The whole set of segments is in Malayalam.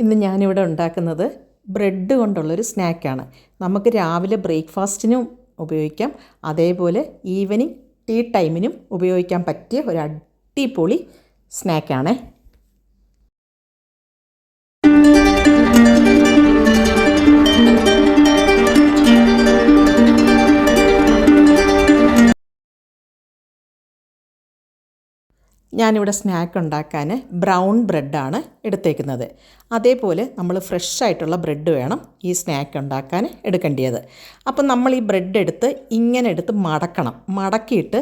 ഇന്ന് ഞാനിവിടെ ഉണ്ടാക്കുന്നത് ബ്രെഡ് കൊണ്ടുള്ളൊരു സ്നാക്കാണ്. നമുക്ക് രാവിലെ ബ്രേക്ക്ഫാസ്റ്റിനും ഉപയോഗിക്കാം. അതേപോലെ ഈവനിങ് ടീ ടൈമിനും ഉപയോഗിക്കാൻ പറ്റിയ ഒരു അടിപൊളി സ്നാക്കാണേ. ഞാനിവിടെ സ്നാക്ക് ഉണ്ടാക്കാൻ ബ്രൗൺ ബ്രെഡാണ് എടുത്തേക്കുന്നത്. അതേപോലെ നമ്മൾ ഫ്രഷ് ആയിട്ടുള്ള ബ്രെഡ് വേണം ഈ സ്നാക്ക് ഉണ്ടാക്കാൻ എടുക്കേണ്ടത് അപ്പം നമ്മൾ ഈ ബ്രെഡ് എടുത്ത് ഇങ്ങനെ എടുത്ത് മടക്കണം. മടക്കിയിട്ട്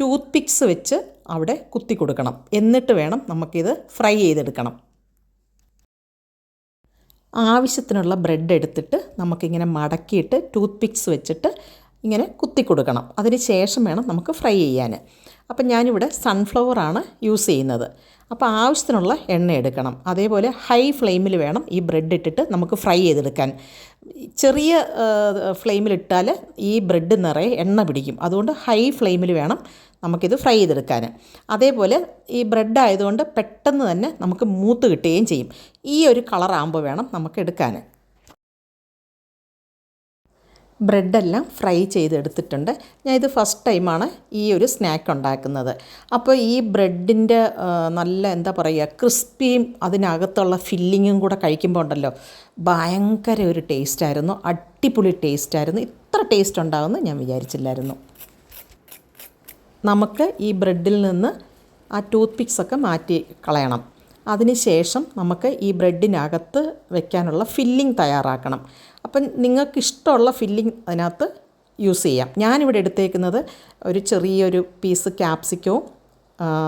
ടൂത്ത് പിക്സ് വെച്ച് അവിടെ കുത്തി കൊടുക്കണം. എന്നിട്ട് വേണം നമുക്കിത് ഫ്രൈ ചെയ്തെടുക്കണം. ആവശ്യത്തിനുള്ള ബ്രെഡ് എടുത്തിട്ട് നമുക്കിങ്ങനെ മടക്കിയിട്ട് ടൂത്ത് പിക്സ് വെച്ചിട്ട് ഇങ്ങനെ കുത്തി കൊടുക്കണം. അതിന് ശേഷം വേണം നമുക്ക് ഫ്രൈ ചെയ്യാൻ. അപ്പം ഞാനിവിടെ സൺഫ്ലവർ ആണ് യൂസ് ചെയ്യുന്നത്. അപ്പോൾ ആവശ്യത്തിനുള്ള എണ്ണ എടുക്കണം. അതേപോലെ ഹൈ ഫ്ലെയിമിൽ വേണം ഈ ബ്രെഡ് ഇട്ടിട്ട് നമുക്ക് ഫ്രൈ ചെയ്തെടുക്കാൻ. ചെറിയ ഫ്ലെയിമിലിട്ടാൽ ഈ ബ്രെഡ് നിറയെ എണ്ണ പിടിക്കും. അതുകൊണ്ട് ഹൈ ഫ്ലെയിമിൽ വേണം നമുക്കിത് ഫ്രൈ ചെയ്തെടുക്കാൻ. അതേപോലെ ഈ ബ്രെഡ് ആയതുകൊണ്ട് പെട്ടെന്ന് തന്നെ നമുക്ക് മൂത്ത് കിട്ടുകയും ചെയ്യും. ഈ ഒരു കളറാകുമ്പോൾ വേണം നമുക്ക് എടുക്കാൻ. ബ്രെഡെല്ലാം ഫ്രൈ ചെയ്തെടുത്തിട്ടുണ്ട്. ഞാൻ ഇത് ഫസ്റ്റ് ടൈമാണ് ഈ ഒരു സ്നാക്ക് ഉണ്ടാക്കുന്നത്. അപ്പോൾ ഈ ബ്രെഡിന്റെ നല്ല എന്താ പറയുക ക്രിസ്പിയും അതിനകത്തുള്ള ഫില്ലിങ്ങും കൂടെ കഴിക്കുമ്പോൾ ഉണ്ടല്ലോ ഭയങ്കര ഒരു ടേസ്റ്റായിരുന്നു അടിപൊളി ടേസ്റ്റായിരുന്നു. ഇത്ര ടേസ്റ്റ് ഉണ്ടാകുമെന്ന് ഞാൻ വിചാരിച്ചില്ലായിരുന്നു. നമുക്ക് ഈ ബ്രെഡിൽ നിന്ന് ആ ടൂത്ത് പിക്സൊക്കെ മാറ്റി കളയണം. അതിനുശേഷം നമുക്ക് ഈ ബ്രെഡിനകത്ത് വെക്കാനുള്ള ഫില്ലിംഗ് തയ്യാറാക്കണം. അപ്പം നിങ്ങൾക്ക് ഇഷ്ടമുള്ള ഫില്ലിംഗ് അതിനകത്ത് യൂസ് ചെയ്യാം. ഞാനിവിടെ എടുത്തേക്കുന്നത് ഒരു ചെറിയൊരു പീസ് ക്യാപ്സിക്കവും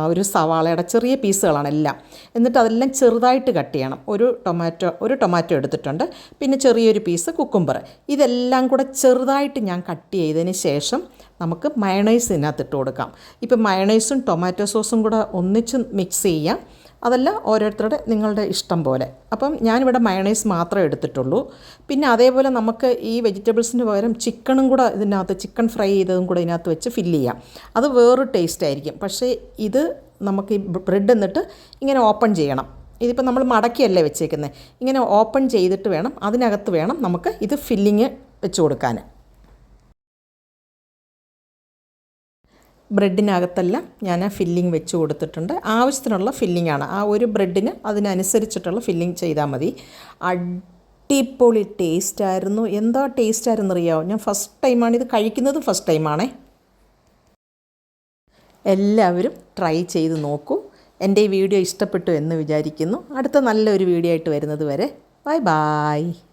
ഒരു സവാളയുടെ ചെറിയ പീസുകളാണ് എല്ലാം. എന്നിട്ട് അതെല്ലാം ചെറുതായിട്ട് കട്ട് ചെയ്യണം. ഒരു ടൊമാറ്റോ ഒരു ടൊമാറ്റോ എടുത്തിട്ടുണ്ട്. പിന്നെ ചെറിയൊരു പീസ് കുക്കുംബർ. ഇതെല്ലാം കൂടെ ചെറുതായിട്ട് ഞാൻ കട്ട് ചെയ്തതിന് ശേഷം നമുക്ക് മയണൈസ് ഇതിനകത്ത് ഇട്ട് കൊടുക്കാം. ഇപ്പം മയണൈസും ടൊമാറ്റോ സോസും കൂടെ ഒന്നിച്ച് മിക്സ് ചെയ്യാം. അതല്ല ഓരോരുത്തരുടെ നിങ്ങളുടെ ഇഷ്ടം പോലെ. അപ്പം ഞാനിവിടെ മയണൈസ് മാത്രമേ എടുത്തിട്ടുള്ളൂ. പിന്നെ അതേപോലെ നമുക്ക് ഈ വെജിറ്റബിൾസിന് പകരം ചിക്കണും കൂടെ ഇതിനകത്ത് ചിക്കൻ ഫ്രൈ ചെയ്തതും കൂടെ ഇതിനകത്ത് വെച്ച് ഫില്ല് ചെയ്യാം. അത് വേറൊരു ടേസ്റ്റ് ആയിരിക്കും. പക്ഷേ ഇത് നമുക്ക് ഈ ബ്രെഡ് എന്നിട്ട് ഇങ്ങനെ ഓപ്പൺ ചെയ്യണം. ഇതിപ്പോൾ നമ്മൾ മടക്കിയല്ലേ വെച്ചേക്കുന്നത് ഇങ്ങനെ ഓപ്പൺ ചെയ്തിട്ട് വേണം അതിനകത്ത് വേണം നമുക്ക് ഇത് ഫില്ലിങ് വെച്ച് കൊടുക്കാൻ ബ്രെഡിനകത്തെല്ലാം ഞാൻ ആ ഫില്ലിംഗ് വെച്ച് കൊടുത്തിട്ടുണ്ട്. ആവശ്യത്തിനുള്ള ഫില്ലിംഗ് ആണ്. ആ ഒരു ബ്രെഡിന് അതിനനുസരിച്ചിട്ടുള്ള ഫില്ലിംഗ് ചെയ്താൽ മതി. അടിപൊളി ടേസ്റ്റ് ആയിരുന്നു. എന്താ ടേസ്റ്റ് ആയിരുന്നു അറിയാമോ ഞാൻ ഫസ്റ്റ് ടൈമാണ് ഇത് കഴിക്കുന്നത് ഫസ്റ്റ് ടൈമാണേ എല്ലാവരും ട്രൈ ചെയ്ത് നോക്കൂ. എന്റെ ഈ വീഡിയോ ഇഷ്ടപ്പെട്ടു എന്ന് വിചാരിക്കുന്നു. അടുത്ത നല്ലൊരു വീഡിയോ ആയിട്ട് വരുന്നത് വരെ. Bye bye